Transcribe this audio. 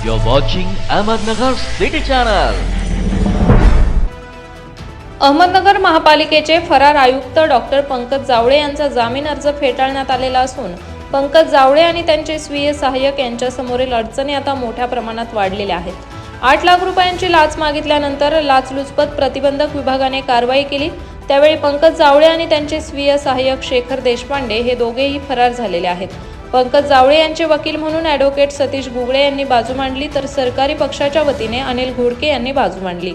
You're watching Ahmednagar City Channel. Ahmednagar महापालिकेचे फरार आयुक्त डॉक्टर पंकज जावळे यांचा जामीन अर्ज फेटाळण्यात आलेला असून पंकज जावळे आणि त्यांचे स्वीय सहाय्यक यांच्यासमोरील अडचणी आता मोठ्या प्रमाणात वाढलेल्या आहेत. आठ लाख रुपयांची लाच मागितल्यानंतर लाचलुचपत प्रतिबंधक विभागाने कारवाई केली. त्यावेळी पंकज जावळे आणि त्यांचे स्वीय सहाय्यक शेखर देशपांडे हे दोघेही फरार झालेले आहेत. पंकज जावळे यांचे वकील म्हणून ॲडव्होकेट सतीश गुगळे यांनी बाजू मांडली तर सरकारी पक्षाच्या वतीने अनिल घोडके यांनी बाजू मांडली.